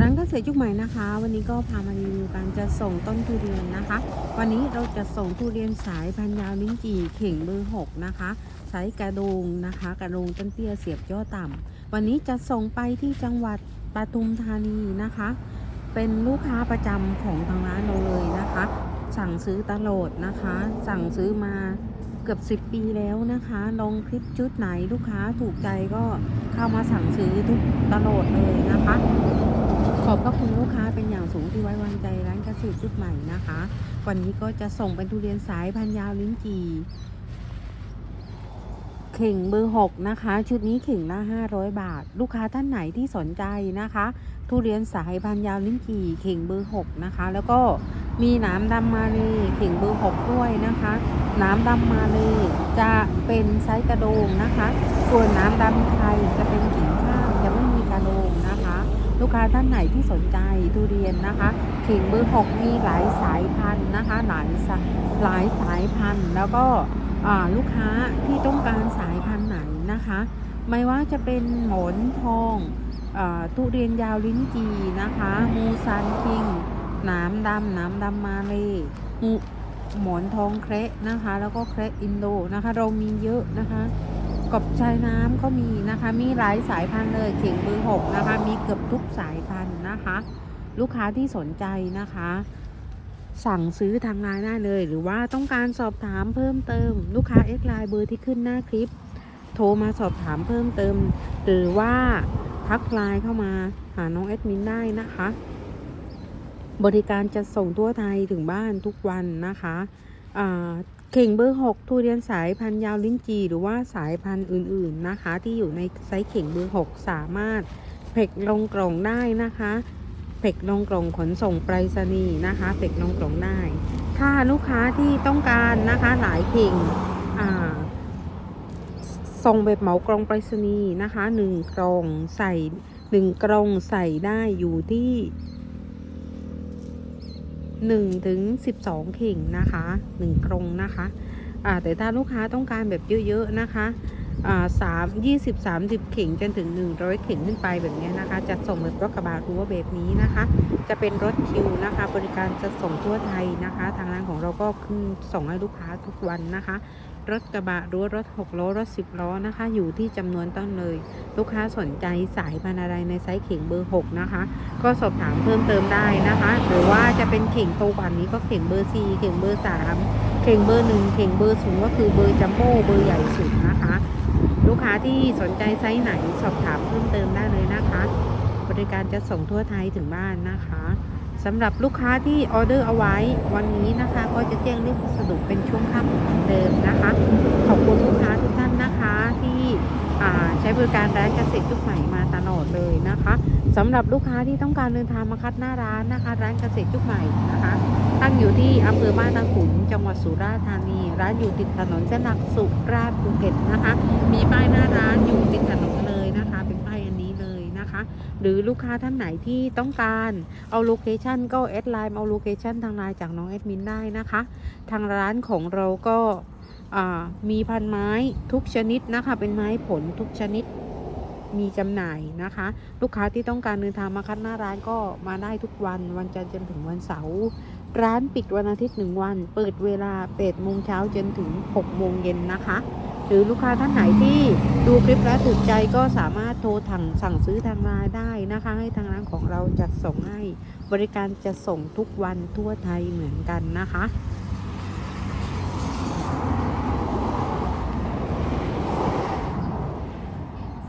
ร้านเกษตรยุคใหม่นะคะ วันนี้ก็พามารีวิวการจะส่งต้นทุเรียนนะคะ วันนี้เราจะส่งทุเรียนสายพันยาวลิ้นจี่เข่งเบอร์6นะคะไซส์กระโดงนะคะ กระโดงต้นเตี้ยเสียบยอดต่ำวันนี้จะส่งไปที่จังหวัดปทุมธานีนะคะ เป็นลูกค้าประจำของทางร้านเราเลยนะคะ สั่งซื้อตลอดนะคะ สั่งซื้อมาเกือบ 10 ปีแล้วนะคะ ลงคลิปชุดไหนลูกค้าถูกใจก็เข้ามาสั่งซื้อทุกตลอดเลยนะคะ ขอบพระคุณลูกค้าเป็นอย่างสูงที่ไว้วางใจร้านเกษตรชุดใหม่นะคะ วันนี้ก็จะส่งเป็นทุเรียนสายพันยาวลิ้นจี่เข่งเบอร์6นะคะ ชุดนี้เข่งละ500บาท ลูกค้าท่านไหนที่สนใจนะคะ ทุเรียนสายพันยาวลิ้นจี่เข่งเบอร์6นะคะ แล้วก็มีนามดำมาเลยเข่งเบอร์6ด้วยนะคะนามดำมาเลยจะเป็นไซส์กระโดงนะคะ ส่วนน้ำดำไทยจะเป็นกิ่งข้างจะไม่มีกระโดงนะคะ ลูกค้าท่านไหนที่สนใจทุเรียนนะคะเข่งเบอร์6มีหลายสายพันธุ์นะคะหลายสาหลายสายพันธุ์ แล้วก็ลูกค้าที่ต้องการสายพันธุ์ไหนนะคะ ไม่ว่าจะเป็นหมอนทองอทุเรียนยาวลิ้นจีนะคะ มูซันคิงหนามดำหนามดำมาเลยหมอนทองแคระนะคะ แล้วก็แคระอินโดนะคะ เรามีเยอะนะคะ กบชายน้ำก็มีนะคะ มีหลายสายพันธุ์เลยเข่งเบอร์หกนะคะ มีเกือบทุกสายพันธุ์นะคะ ลูกค้าที่สนใจนะคะ สั่งซื้อทางไลน์ได้เลย หรือว่าต้องการสอบถามเพิ่มเติม ลูกค้าเอ็กไลน์เบอร์ที่ขึ้นหน้าคลิป โทรมาสอบถามเพิ่มเติม หรือว่าทักไลน์เข้ามาหาน้องแอดมินได้นะคะ บริการจะส่งทั่วไทยถึงบ้านทุกวันนะคะอ่า เข่งเบอร์ 6 ทุเรียนสายพันธุ์ยาวลิ้นจีหรือว่าสายพันธุ์อื่นๆนะคะ ที่อยู่ในไซส์เข่งเบอร์ 6 สามารถเพ็กลงกล่องได้นะคะเพ็กลงกล่องขนส่งไปรษณีย์นะคะเพ็กลงกล่องได้ ถ้าลูกค้าที่ต้องการนะคะหลายเข่งอ่าส่งแบบเหมากล่องไปรษณีย์นะคะ1กล่องใส่1กล่องใส่ได้อยู่ที่ 1ถึง12 เข่งนะคะ 1กรงนะคะอ่าแต่ถ้าลูกค้าต้องการแบบเยอะๆนะคะ สามยี่สิบสามสิบเข่งจนถึง100เข่งขึ้นไปแบบนี้นะคะ จะส่งแบบรถกระบะรั้วแบบนี้นะคะ จะเป็นรถคิวนะคะ บริการจะส่งทั่วไทยนะคะ ทางร้านของเราก็ขึ้นส่งให้ลูกค้าทุกวันนะคะ รถกระบะรั้วรถ6ล้อรถ10ล้อนะคะ อยู่ที่จำนวนต้นเลย ลูกค้าสนใจสายพันอะไรในไซส์เข่งเบอร์6นะคะ ก็สอบถามเพิ่มเติมได้นะคะ หรือว่าจะเป็นเข่งโตกว่านี้ก็เข่งเบอร์4เข่งเบอร์3เข่งเบอร์1เข่งเบอร์สูงก็คือเบอร์จัมโบ้เบอร์ใหญ่สุดนะคะ ลูกค้าที่สนใจไซส์ไหนสอบถามเพิ่มเติมได้เลยนะคะ บริการจะส่งทั่วไทยถึงบ้านนะคะสำหรับลูกค้าที่ออเดอร์เอาไว้วันนี้นะคะ ก็จะแจ้งเรื่องพัสดุเป็นช่วงค่ำเหมือนเดิมนะคะ ขอบคุณลูกค้าทุกท่านนะคะที่ใช้บริการร้านเกษตรยุคใหม่มาตลอดเลยนะคะสำหรับลูกค้าที่ต้องการเดินทางมาคัดหน้าร้านนะคะ ร้านเกษตรยุคใหม่นะคะ ตั้งอยู่ที่อำเภอบ้านตาขุนจังหวัดสุราษฎร์ธานี ร้านอยู่ติดถนนเส้นหลักสุราษฎร์ภูเก็ตนะคะ มีป้ายหน้าร้านอยู่ติดถนนเลยนะคะ เป็นป้ายอันนี้เลยนะคะ หรือลูกค้าท่านไหนที่ต้องการเอาโลเคชันก็แอดไลน์เอาโลเคชันทางไลน์จากน้องแอดมินได้นะคะ ทางร้านของเราก็มีพันไม้ทุกชนิดนะคะ เป็นไม้ผลทุกชนิดมีจำหน่ายนะคะ ลูกค้าที่ต้องการเดินทางมาคัดหน้าร้านก็มาได้ทุกวันวันจันทร์จนถึงวันเสาร์ร้านปิดวันอาทิตย์หนึ่งวัน เปิดเวลา8โมงเช้าจนถึง6โมงเย็นนะคะ หรือลูกค้าท่านไหนที่ดูคลิปแล้วถูกใจก็สามารถโทรถังสั่งซื้อทางไลน์ได้นะคะ ให้ทางร้านของเราจัดส่งให้ บริการจะส่งทุกวันทั่วไทยเหมือนกันนะคะ